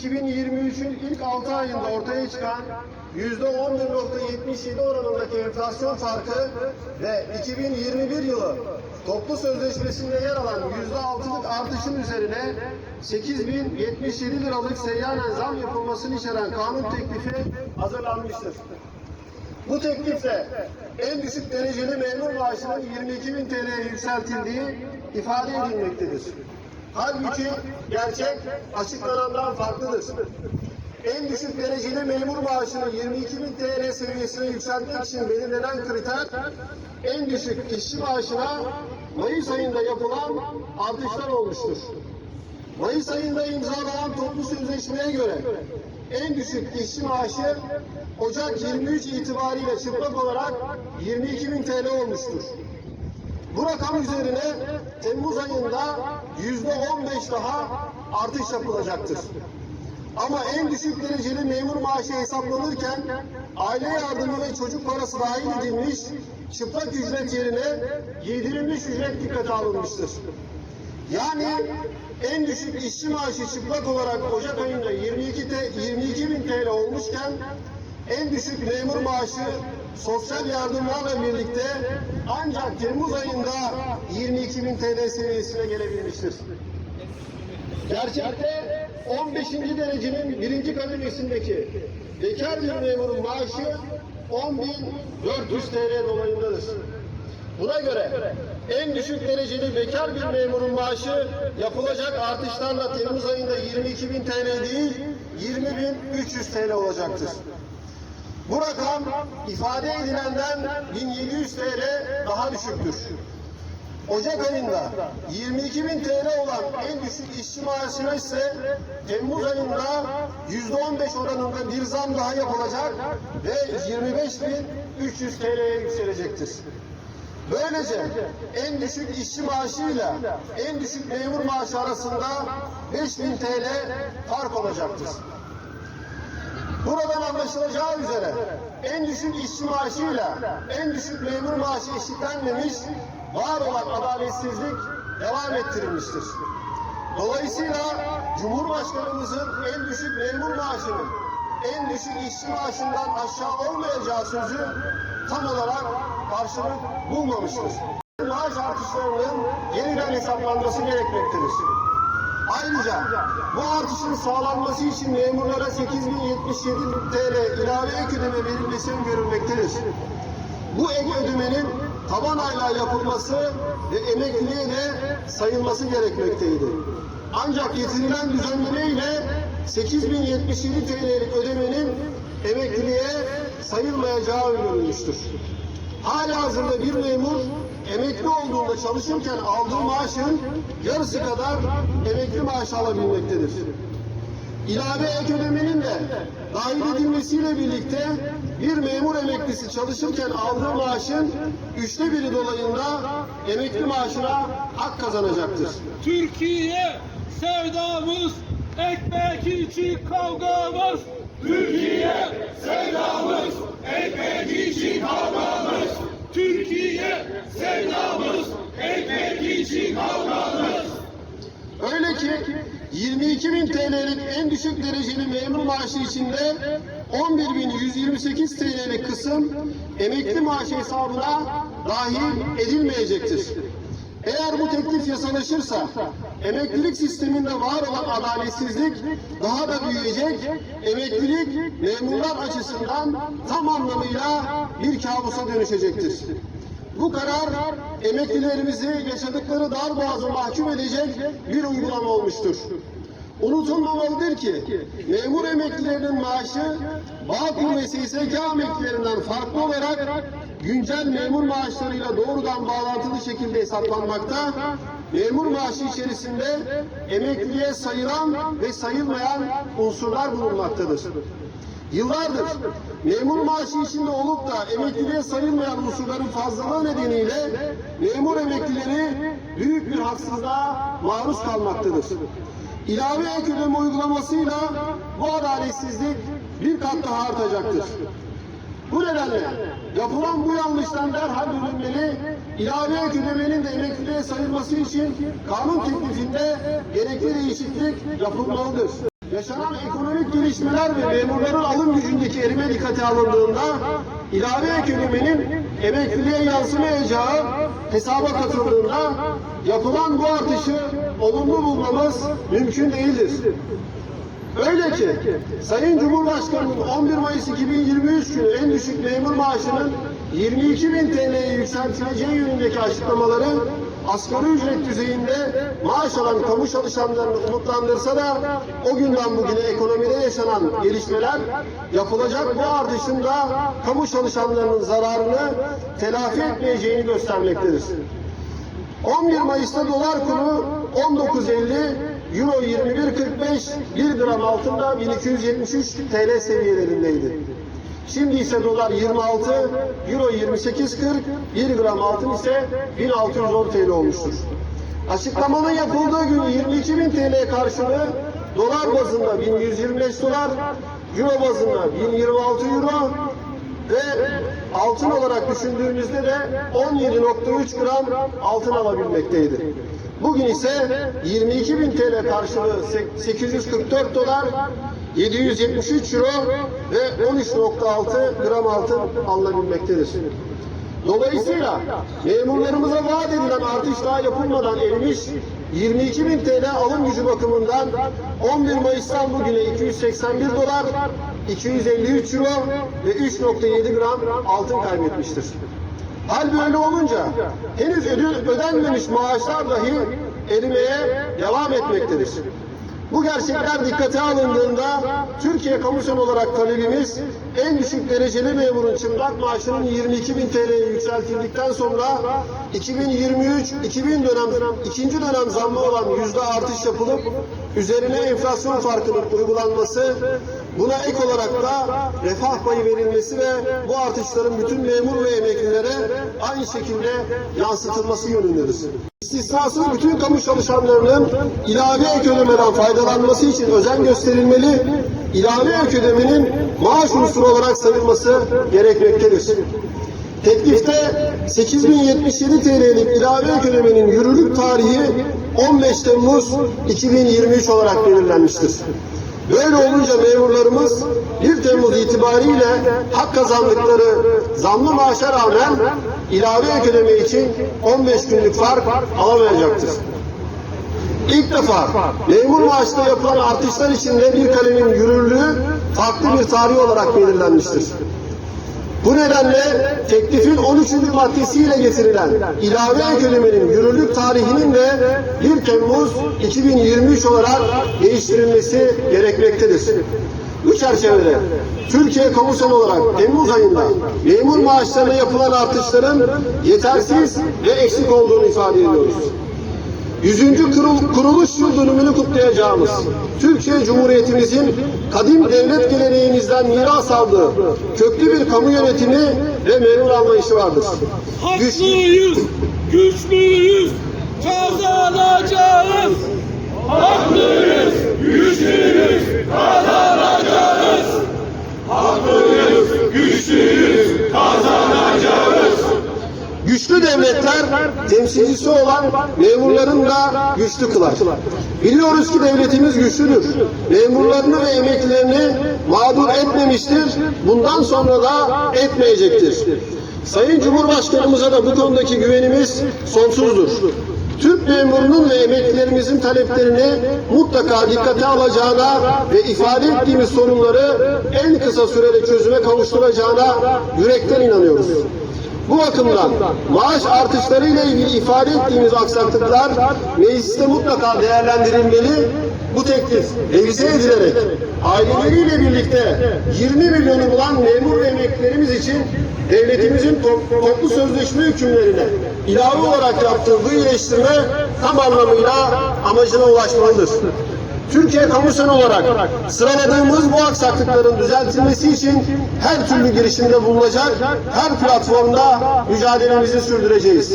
2023'ün ilk 6 ayında ortaya çıkan %11.77 oranındaki enflasyon farkı ve 2021 yılı toplu sözleşmesinde yer alan %6'lık artışın üzerine 8077 liralık seyyanen zam yapılmasını içeren kanun teklifi hazırlanmıştır. Bu teklifle en düşük dereceli memur maaşının 22 bin TL'ye yükseltildiği ifade edilmektedir. Halbuki gerçek açıklanandan farklıdır. En düşük dereceli memur maaşını 22 bin TL seviyesine yükseltmek için belirlenen kriter, en düşük işçi maaşına Mayıs ayında yapılan artışlar olmuştur. Mayıs ayında imzalanan toplu sözleşmeye göre en düşük işçi maaşı Ocak 23 itibariyle çıplak olarak 22 bin TL olmuştur. Bu rakam üzerine Temmuz ayında yüzde 15 daha artış yapılacaktır. Ama en düşük dereceli memur maaşı hesaplanırken aile yardımı ve çocuk parası dahil edilmiş çıplak ücret yerine yedirilmiş ücret dikkate alınmıştır. Yani en düşük işçi maaşı çıplak olarak Ocak ayında 22, te, 22 bin TL olmuşken en düşük memur maaşı sosyal yardımlarla birlikte ancak Temmuz ayında 22 bin TL seviyesine gelebilmiştir. Gerçekte 15. derecenin birinci kademesindeki bekar bir memurun maaşı 10.400 TL dolayındadır. Buna göre en düşük dereceli bekar bir memurun maaşı yapılacak artışlarla Temmuz ayında 22 bin TL değil 20 bin 300 TL olacaktır. Bu rakam ifade edilenden 1700 TL daha düşüktür. Ocak ayında 22 bin TL olan en düşük işçi maaşına ise Temmuz ayında %15 oranında bir zam daha yapılacak ve 25 bin 300 TL'ye yükselecektir. Böylece en düşük işçi maaşıyla en düşük memur maaşı arasında 5000 TL fark olacaktır. Buradan anlaşılacağı üzere en düşük işçi maaşıyla en düşük memur maaşı eşitlenmemiş, var olan adaletsizlik devam ettirilmiştir. Dolayısıyla Cumhurbaşkanımızın en düşük memur maaşının en düşük işçi maaşından aşağı olmayacağı sözü tam olarak karşılık bulmamıştır. Maaş artışlarının yeniden hesaplanması gerekmektedir. Ayrıca bu artışın sağlanması için memurlara 8077 TL ilave ek ödeme verilmesi görülmektedir. Bu ek ödemenin taban aylığa yapılması ve emekliliğe de sayılması gerekmekteydi. Ancak getirilen düzenleme ile 8077 TL'lik ödemenin emekliliğe sayılmayacağı öngörülmüştür. Hala hazırda bir memur emekli olduğunda çalışırken aldığı maaşın yarısı kadar emekli maaşı alabilmektedir. İlave ek ödemenin de dahil edilmesiyle birlikte bir memur emeklisi çalışırken aldığı maaşın üçte biri dolayında emekli maaşına hak kazanacaktır. Türkiye sevdamız, ekmek için kavgamız. Türkiye sevdamız, ekmek için kavgamız. Türkiye sevdamız, ekmek için kavgamız. Öyle ki 22 bin TL'lik en düşük dereceli memur maaşı içinde 11.128 TL'lik kısım emekli maaşı hesabına dahil edilmeyecektir. Eğer bu teklif yasalaşırsa emeklilik sisteminde var olan adaletsizlik daha da büyüyecek, emeklilik memurlar açısından tam anlamıyla bir kabusa dönüşecektir. Bu karar emeklilerimizi yaşadıkları dar boğaza mahkum edecek bir uygulama olmuştur. Unutulmamalıdır ki memur emeklilerinin maaşı Bağkur ve SSK emeklilerinden farklı olarak güncel memur maaşlarıyla doğrudan bağlantılı şekilde hesaplanmakta. Memur maaşı içerisinde emekliliğe sayılan ve sayılmayan unsurlar bulunmaktadır. Yıllardır memur maaşı içinde olup da emekliliğe sayılmayan unsurların fazlalığı nedeniyle memur emeklileri büyük bir haksızlığa maruz kalmaktadır. İlave ek ödeme uygulamasıyla bu adaletsizlik bir kat daha artacaktır. Bu nedenle yapılan bu yanlıştan derhal dönülmeli, ilave ödemenin de emekliliğe sayılması için kanun teklifinde gerekli değişiklik yapılmalıdır. Yaşanan ekonomik gelişmeler ve memurların alım gücündeki erime dikkate alındığında ilave ekonominin emekliliğe yansımayacağı hesaba katıldığında yapılan bu artışı olumlu bulmamız mümkün değildir. Öyle ki Sayın Cumhurbaşkanı'nın 11 Mayıs 2023 günü en düşük memur maaşının 22 bin TL'ye yükseltileceği yönündeki açıklamaları asgari ücret düzeyinde maaş alan kamu çalışanlarını umutlandırsa da o günden bugüne ekonomide yaşanan gelişmeler yapılacak bu artışın da kamu çalışanlarının zararını telafi etmeyeceğini göstermektedir. 11 Mayıs'ta dolar kuru 19.50, Euro 21.45, 1 gram altında 1273 TL seviyelerindeydi. Şimdi ise dolar 26, Euro 28.40, 1 gram altın ise 1610 TL olmuştur. Açıklamanın yapıldığı gün 22.000 TL karşılığı dolar bazında 1125 dolar, Euro bazında 1026 Euro, ve altın olarak düşündüğümüzde de 17.3 gram altın alabilmekteydi. Bugün ise 22 bin TL karşılığı 844 dolar, 773 euro ve 13.6 gram altın alınabilmektedir. Dolayısıyla memurlarımıza vaat edilen artış daha yapılmadan erimiş 22 bin TL alım gücü bakımından 11 Mayıs'tan bugüne 281 dolar, 253 euro ve 3.7 gram altın kaybetmiştir. Hal böyle olunca henüz ödenmemiş maaşlar dahi erimeye devam etmektedir. Bu gerçekler dikkate alındığında Türkiye Kamusen olarak talebimiz en düşük dereceli memurun çıplak maaşının 22 bin TL'ye yükseltildikten sonra 2023-2000 dönem ikinci dönem zammı olan yüzde artış yapılıp üzerine enflasyon farkının uygulanması buna ek olarak da refah payı verilmesi ve bu artışların bütün memur ve emeklilere aynı şekilde yansıtılması yönündedir. İstisnasız bütün kamu çalışanlarının ilave ek ödemeden faydalanması için özen gösterilmeli, ilave ek ödemenin maaş unsuru olarak sayılması gerekmektedir. Teklifte 8077 TL'lik ilave ek ödemenin yürürlük tarihi 15 Temmuz 2023 olarak belirlenmiştir. Böyle olunca memurlarımız 1 Temmuz itibariyle hak kazandıkları zamlı maaşa rağmen ilave ek ödeme için 15 günlük fark alamayacaktır. İlk defa memur maaşında yapılan artışlar içinde bir kalemin yürürlüğü farklı bir tarih olarak belirlenmiştir. Bu nedenle teklifin 13. maddesiyle getirilen ilave ek ödemenin yürürlük tarihinin de 1 Temmuz 2023 olarak değiştirilmesi gerekmektedir. Bu çerçevede Türkiye Kamusen olarak Temmuz ayında memur maaşlarına yapılan artışların yetersiz ve eksik olduğunu ifade ediyoruz. 100. kurul- kuruluş yıl dönümünü kutlayacağımız Türkiye Cumhuriyetimizin kadim devlet geleneğimizden miras aldığı köklü bir kamu yönetimi ve memur anlayışı vardır. Haklıyız, güçlüyüz, kazanacağız. Haklıyız, güçlüyüz, kazanacağız. Haklıyız, güçlüyüz, kazanacağız. Güçlü devletler temsilcisi olan memurların da güçlü kılar. Biliyoruz ki devletimiz güçlüdür. Memurlarını ve emeklilerini mağdur etmemiştir. Bundan sonra da etmeyecektir. Sayın Cumhurbaşkanımıza da bu konudaki güvenimiz sonsuzdur. Türk memurunun ve emeklilerimizin taleplerini mutlaka dikkate alacağına ve ifade ettiğimiz sorunları en kısa sürede çözüme kavuşturacağına yürekten inanıyoruz. Bu bakımdan maaş artışlarıyla ilgili ifade ettiğimiz aksaklıklar mecliste mutlaka değerlendirilmeli. Bu teklif revize edilerek aileleriyle birlikte 20 milyonu bulan memur ve emeklilerimiz için devletimizin to- toplu sözleşme hükümlerine ilave olarak yaptığı bu iyileştirme tam anlamıyla amacına ulaşmalıdır. Türkiye Kamusen olarak sıraladığımız bu aksaklıkların düzeltilmesi için her türlü girişimde bulunacak, her platformda mücadelemizi sürdüreceğiz.